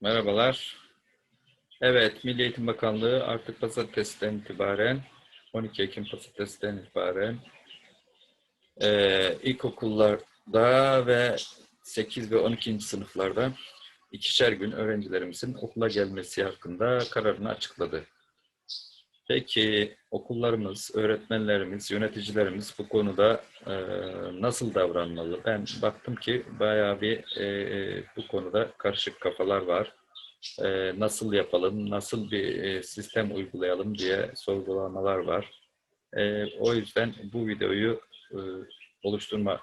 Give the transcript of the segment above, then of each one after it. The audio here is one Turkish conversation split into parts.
Merhabalar. Evet, Milli Eğitim Bakanlığı artık pazartesiden itibaren, 12 Ekim pazartesiden itibaren eee ilkokullarda ve 8 ve 12. sınıflarda ikişer gün öğrencilerimizin okula gelmesi hakkında kararını açıkladı. Peki okullarımız, öğretmenlerimiz, yöneticilerimiz bu konuda eee, nasıl davranmalı? Ben baktım ki bayağı bir eee, bu konuda karışık kafalar var. Eee, nasıl yapalım, nasıl bir eee, sistem uygulayalım diye sorgulamalar var. Eee, o yüzden bu videoyu eee, oluşturma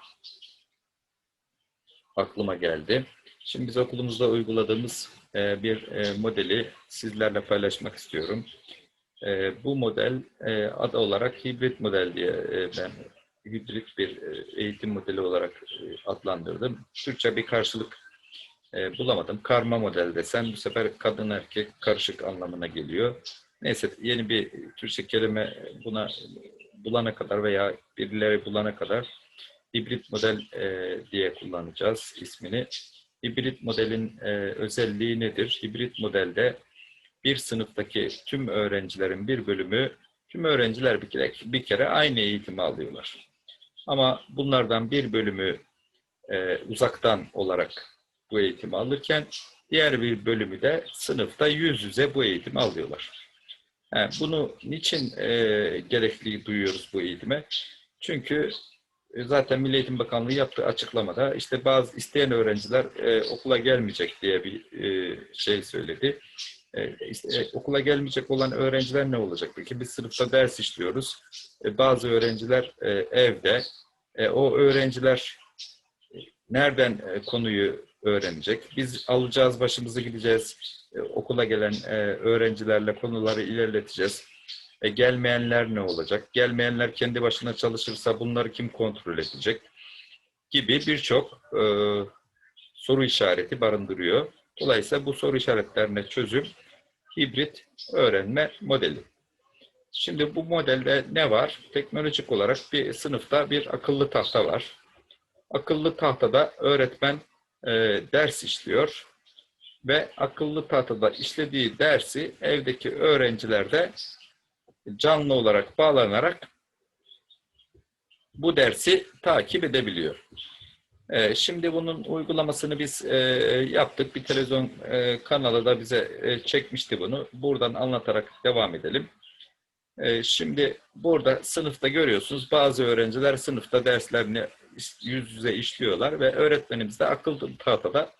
aklıma geldi. Şimdi biz okulumuzda uyguladığımız eee, bir eee, modeli sizlerle paylaşmak istiyorum. Eee, bu model eee, adı olarak hibrit model diye eee, ben hibrit bir eee, eğitim modeli olarak eee, adlandırdım. Türkçe bir karşılık eee, bulamadım. Karma model desem bu sefer kadın erkek karışık anlamına geliyor. Neyse yeni bir Türkçe kelime buna bulana kadar veya birileri bulana kadar hibrit model eee, diye kullanacağız ismini. Hibrit modelin eee, özelliği nedir? Hibrit modelde bir sınıftaki tüm öğrencilerin bir bölümü, tüm öğrenciler bir kere, bir kere aynı eğitimi alıyorlar. Ama bunlardan bir bölümü e, uzaktan olarak bu eğitimi alırken diğer bir bölümü de sınıfta yüz yüze bu eğitimi alıyorlar. Ha, bunu niçin e, gerekli duyuyoruz bu eğitime? Çünkü e, zaten Milli Eğitim Bakanlığı yaptığı açıklamada işte bazı isteyen öğrenciler e, okula gelmeyecek diye bir e, şey söyledi. E, işte, e, okula gelmeyecek olan öğrenciler ne olacak? Peki biz sınıfta ders işliyoruz. E, bazı öğrenciler evde. O öğrenciler nereden konuyu öğrenecek? Biz alacağız, başımızı gideceğiz. Okula gelen öğrencilerle konuları ilerleteceğiz. Gelmeyenler ne olacak? Gelmeyenler kendi başına çalışırsa bunları kim kontrol edecek? Gibi birçok soru işareti barındırıyor. Dolayısıyla bu soru işaretlerine çözüm hibrit öğrenme modeli. Şimdi bu modelde ne var? Teknolojik olarak bir sınıfta bir akıllı tahta var. Akıllı tahtada öğretmen e, ders işliyor ve akıllı tahtada işlediği dersi evdeki öğrenciler de canlı olarak bağlanarak bu dersi takip edebiliyor. Ee, Şimdi bunun uygulamasını biz e, yaptık. Bir televizyon e, kanalı da bize e, çekmişti bunu. Buradan anlatarak devam edelim. E, Şimdi burada sınıfta görüyorsunuz bazı öğrenciler sınıfta derslerini yüz yüze işliyorlar ve öğretmenimiz de akıllı tahtada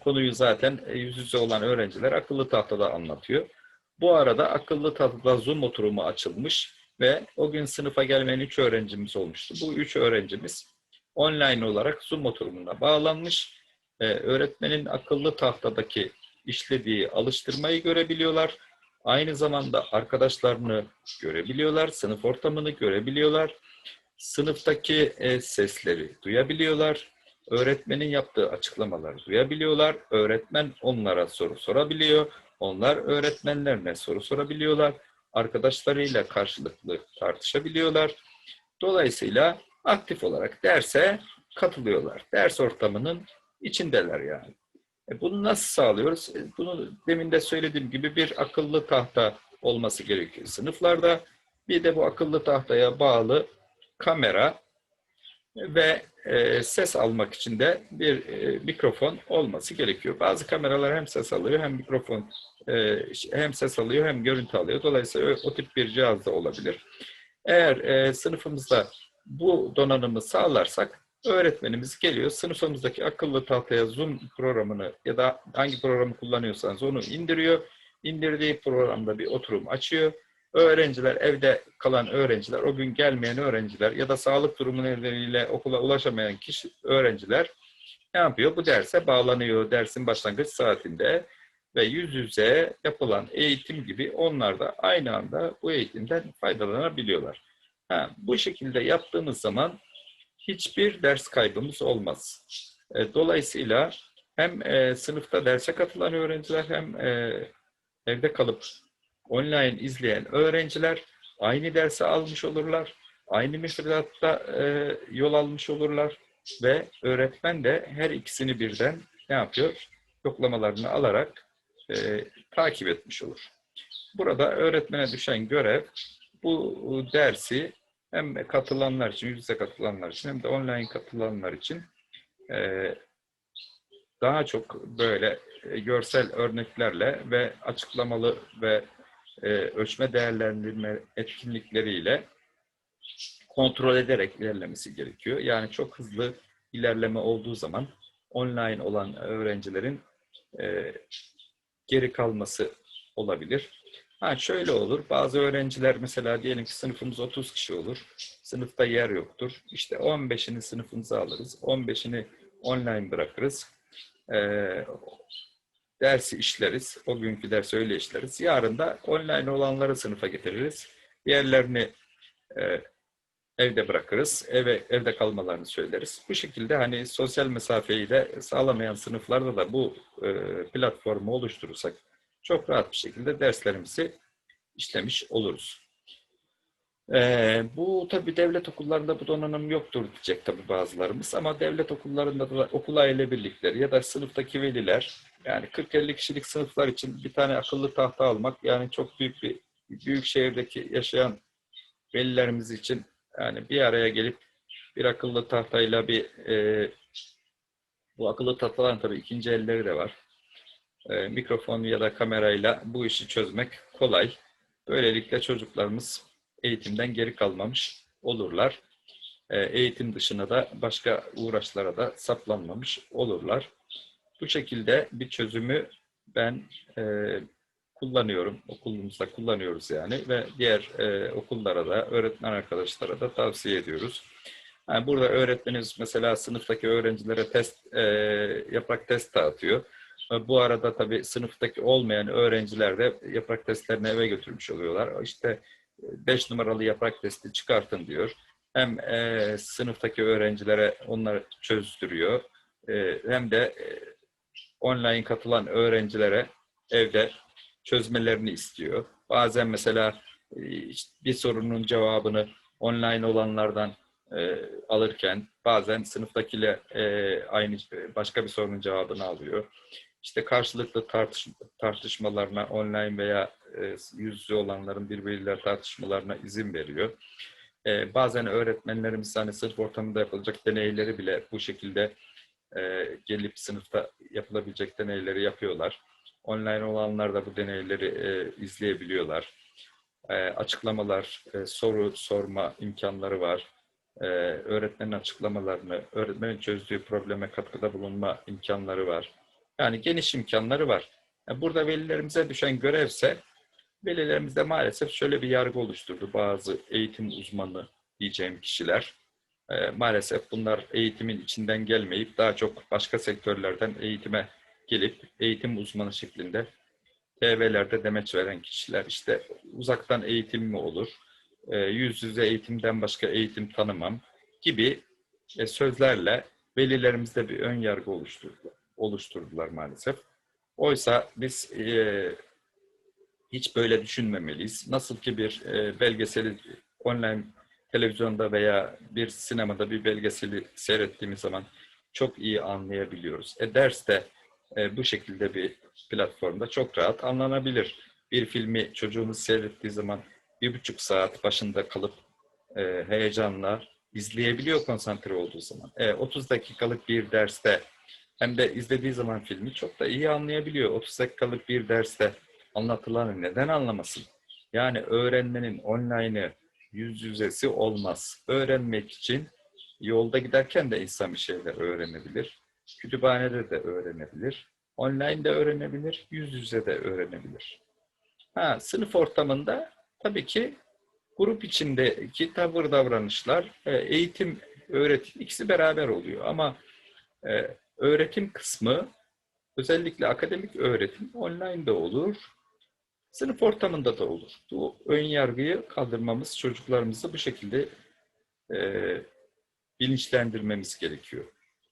konuyu zaten yüz yüze olan öğrenciler akıllı tahtada anlatıyor. Bu arada akıllı tahtada Zoom oturumu açılmış ve o gün sınıfa gelmeyen üç öğrencimiz olmuştu. Bu üç öğrencimiz online olarak Zoom oturumuna bağlanmış. Ee, öğretmenin akıllı tahtadaki işlediği alıştırmayı görebiliyorlar. Aynı zamanda arkadaşlarını görebiliyorlar, sınıf ortamını görebiliyorlar. Sınıftaki e, sesleri duyabiliyorlar. Öğretmenin yaptığı açıklamaları duyabiliyorlar. Öğretmen onlara soru sorabiliyor. Onlar öğretmenlerine soru sorabiliyorlar. Arkadaşlarıyla karşılıklı tartışabiliyorlar. Dolayısıyla aktif olarak derse katılıyorlar. Ders ortamının içindeler yani. E bunu nasıl sağlıyoruz? E bunu demin de söylediğim gibi bir akıllı tahta olması gerekiyor sınıflarda. Bir de bu akıllı tahtaya bağlı kamera ve e, ses almak için de bir e, mikrofon olması gerekiyor. Bazı kameralar hem ses alıyor hem mikrofon e, hem ses alıyor hem görüntü alıyor. Dolayısıyla o, o tip bir cihaz da olabilir. Eğer e, sınıfımızda bu donanımı sağlarsak öğretmenimiz geliyor sınıfımızdaki akıllı tahtaya Zoom programını ya da hangi programı kullanıyorsanız onu indiriyor. İndirdiği programda bir oturum açıyor. Öğrenciler, evde kalan öğrenciler, o gün gelmeyen öğrenciler ya da sağlık durumu nedeniyle okula ulaşamayan kişi, öğrenciler ne yapıyor? Bu derse bağlanıyor dersin başlangıç saatinde ve yüz yüze yapılan eğitim gibi onlar da aynı anda bu eğitimden faydalanabiliyorlar. Ha, bu şekilde yaptığımız zaman hiçbir ders kaybımız olmaz. E, dolayısıyla hem e, sınıfta derse katılan öğrenciler hem e, evde kalıp online izleyen öğrenciler aynı dersi almış olurlar. Aynı müfredatta e, yol almış olurlar ve öğretmen de her ikisini birden ne yapıyor? yoklamalarını alarak e, takip etmiş olur. Burada öğretmene düşen görev bu dersi hem katılanlar için, yüz yüze katılanlar için hem de online katılanlar için e, daha çok böyle e, görsel örneklerle ve açıklamalı ve e, ölçme değerlendirme etkinlikleriyle kontrol ederek ilerlemesi gerekiyor. Yani çok hızlı ilerleme olduğu zaman online olan öğrencilerin e, geri kalması olabilir. Ha şöyle olur. Bazı öğrenciler mesela diyelim ki sınıfımız 30 kişi olur. Sınıfta yer yoktur. İşte 15'ini sınıfımıza alırız. 15'ini online bırakırız. Ee, dersi işleriz. O günkü dersi öyle işleriz. Yarın da online olanları sınıfa getiririz. Diğerlerini e, evde bırakırız. Eve evde kalmalarını söyleriz. Bu şekilde hani sosyal mesafeyi de sağlamayan sınıflarda da bu e, platformu oluşturursak çok rahat bir şekilde derslerimizi işlemiş oluruz. Ee, bu tabi devlet okullarında bu donanım yoktur diyecek tabi bazılarımız ama devlet okullarında da okul aile birlikleri ya da sınıftaki veliler yani 40-50 kişilik sınıflar için bir tane akıllı tahta almak yani çok büyük bir büyük şehirdeki yaşayan velilerimiz için yani bir araya gelip bir akıllı tahtayla bir e, bu akıllı tahtaların tabii ikinci elleri de var. E, mikrofon ya da kamerayla bu işi çözmek kolay. Böylelikle çocuklarımız eğitimden geri kalmamış olurlar. E, eğitim dışına da başka uğraşlara da saplanmamış olurlar. Bu şekilde bir çözümü ben e, kullanıyorum. Okulumuzda kullanıyoruz yani ve diğer e, okullara da, öğretmen arkadaşlara da tavsiye ediyoruz. Yani burada öğretmenimiz mesela sınıftaki öğrencilere test, e, yaprak test dağıtıyor. Bu arada tabii sınıftaki olmayan öğrenciler de yaprak testlerini eve götürmüş oluyorlar. İşte 5 numaralı yaprak testi çıkartın diyor. Hem e, sınıftaki öğrencilere onları çözdürüyor. E, hem de e, online katılan öğrencilere evde çözmelerini istiyor. Bazen mesela e, bir sorunun cevabını online olanlardan e, alırken bazen sınıftakiyle e, aynı başka bir sorunun cevabını alıyor. İşte karşılıklı tartış, tartışmalarına online veya e, yüz yüze olanların birbiriyle tartışmalarına izin veriyor. E, bazen öğretmenlerimiz hani sınıf ortamında yapılacak deneyleri bile bu şekilde e, gelip sınıfta yapılabilecek deneyleri yapıyorlar. Online olanlar da bu deneyleri e, izleyebiliyorlar. E, açıklamalar, e, soru sorma imkanları var. E, öğretmenin açıklamalarını, öğretmenin çözdüğü probleme katkıda bulunma imkanları var. Yani geniş imkanları var. Yani burada velilerimize düşen görevse velilerimizde maalesef şöyle bir yargı oluşturdu bazı eğitim uzmanı diyeceğim kişiler. E, maalesef bunlar eğitimin içinden gelmeyip daha çok başka sektörlerden eğitime gelip eğitim uzmanı şeklinde TV'lerde demeç veren kişiler işte uzaktan eğitim mi olur, e, yüz yüze eğitimden başka eğitim tanımam gibi e, sözlerle velilerimizde bir ön yargı oluşturdu, oluşturdular maalesef. Oysa biz e, hiç böyle düşünmemeliyiz. Nasıl ki bir e, belgeseli online televizyonda veya bir sinemada bir belgeseli seyrettiğimiz zaman çok iyi anlayabiliyoruz. E derste e, bu şekilde bir platformda çok rahat anlanabilir. Bir filmi çocuğumuz seyrettiği zaman bir buçuk saat başında kalıp e, heyecanla izleyebiliyor konsantre olduğu zaman. E, 30 dakikalık bir derste hem de izlediği zaman filmi çok da iyi anlayabiliyor. 30 dakikalık bir derste anlatılanı neden anlamasın? Yani öğrenmenin online'ı yüz yüzesi olmaz. Öğrenmek için yolda giderken de insan bir şeyler öğrenebilir. Kütüphanede de öğrenebilir. Online de öğrenebilir, yüz yüze de öğrenebilir. Ha, sınıf ortamında tabii ki grup içindeki tavır davranışlar, e, eğitim, öğretim ikisi beraber oluyor. Ama e, öğretim kısmı özellikle akademik öğretim online de olur, sınıf ortamında da olur. Bu ön yargıyı kaldırmamız, çocuklarımızı bu şekilde e, bilinçlendirmemiz gerekiyor.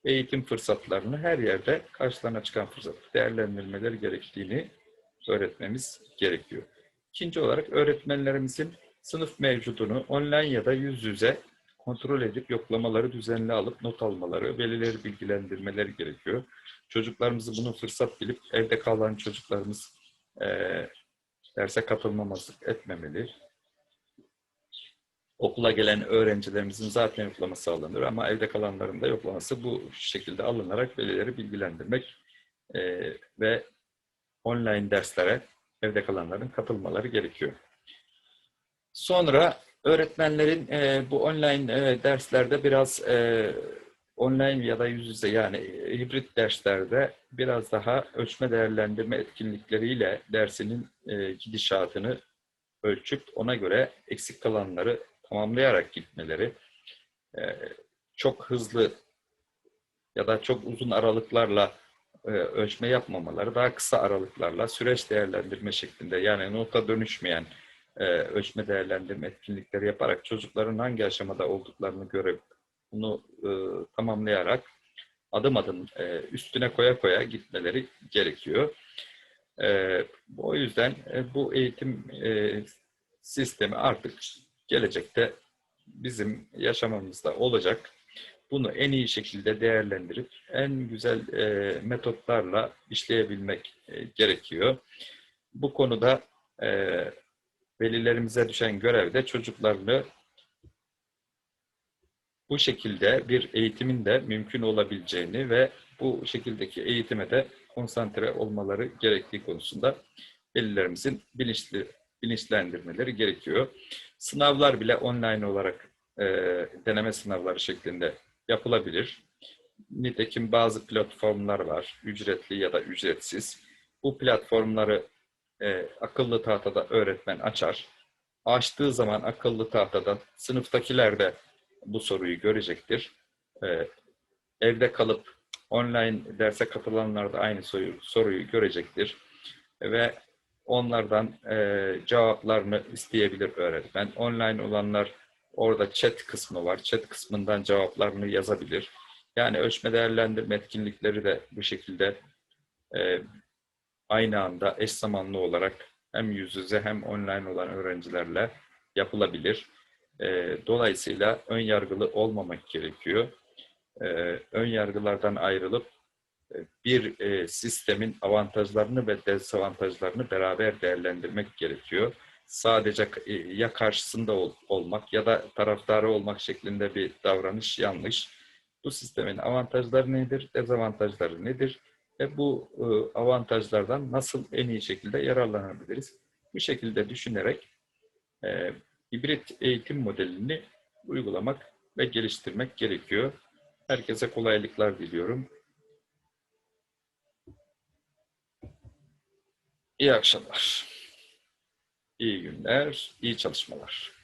Eğitim fırsatlarını her yerde karşılarına çıkan fırsat değerlendirmeleri gerektiğini öğretmemiz gerekiyor. İkinci olarak öğretmenlerimizin sınıf mevcudunu online ya da yüz yüze kontrol edip yoklamaları düzenli alıp not almaları, velileri bilgilendirmeleri gerekiyor. Çocuklarımızı bunu fırsat bilip evde kalan çocuklarımız eee derse katılmamazlık etmemeli. Okula gelen öğrencilerimizin zaten yoklaması alınır ama evde kalanların da yoklaması bu şekilde alınarak velileri bilgilendirmek eee, ve online derslere evde kalanların katılmaları gerekiyor. Sonra öğretmenlerin eee, bu online eee, derslerde biraz eee, online ya da yüz yüze yani e, hibrit derslerde biraz daha ölçme değerlendirme etkinlikleriyle dersinin e, gidişatını ölçüp ona göre eksik kalanları tamamlayarak gitmeleri, e, çok hızlı ya da çok uzun aralıklarla e, ölçme yapmamaları, daha kısa aralıklarla süreç değerlendirme şeklinde yani nota dönüşmeyen e, ölçme değerlendirme etkinlikleri yaparak çocukların hangi aşamada olduklarını görüp bunu e, tamamlayarak adım adım e, üstüne koya koya gitmeleri gerekiyor. E, o yüzden e, bu eğitim e, sistemi artık gelecekte bizim yaşamamızda olacak. Bunu en iyi şekilde değerlendirip en güzel e, metotlarla işleyebilmek e, gerekiyor. Bu konuda e, velilerimize düşen görev de çocuklarını bu şekilde bir eğitimin de mümkün olabileceğini ve bu şekildeki eğitime de konsantre olmaları gerektiği konusunda velilerimizin bilinçli, bilinçlendirmeleri gerekiyor. Sınavlar bile online olarak e, deneme sınavları şeklinde yapılabilir. Nitekim bazı platformlar var, ücretli ya da ücretsiz. Bu platformları e, akıllı tahtada öğretmen açar. Açtığı zaman akıllı tahtadan sınıftakiler de bu soruyu görecektir. Ee, evde kalıp online derse katılanlar da aynı soruyu, soruyu görecektir. Ve onlardan e, cevaplarını isteyebilir öğretmen. Online olanlar orada chat kısmı var. Chat kısmından cevaplarını yazabilir. Yani ölçme değerlendirme etkinlikleri de bu şekilde e, aynı anda eş zamanlı olarak hem yüz yüze hem online olan öğrencilerle yapılabilir. E, dolayısıyla ön yargılı olmamak gerekiyor. E, ön yargılardan ayrılıp e, bir e, sistemin avantajlarını ve dezavantajlarını beraber değerlendirmek gerekiyor. Sadece e, ya karşısında ol, olmak ya da taraftarı olmak şeklinde bir davranış yanlış. Bu sistemin avantajları nedir, dezavantajları nedir ve bu e, avantajlardan nasıl en iyi şekilde yararlanabiliriz? Bu şekilde düşünerek e, hibrit eğitim modelini uygulamak ve geliştirmek gerekiyor. Herkese kolaylıklar diliyorum. İyi akşamlar. İyi günler, iyi çalışmalar.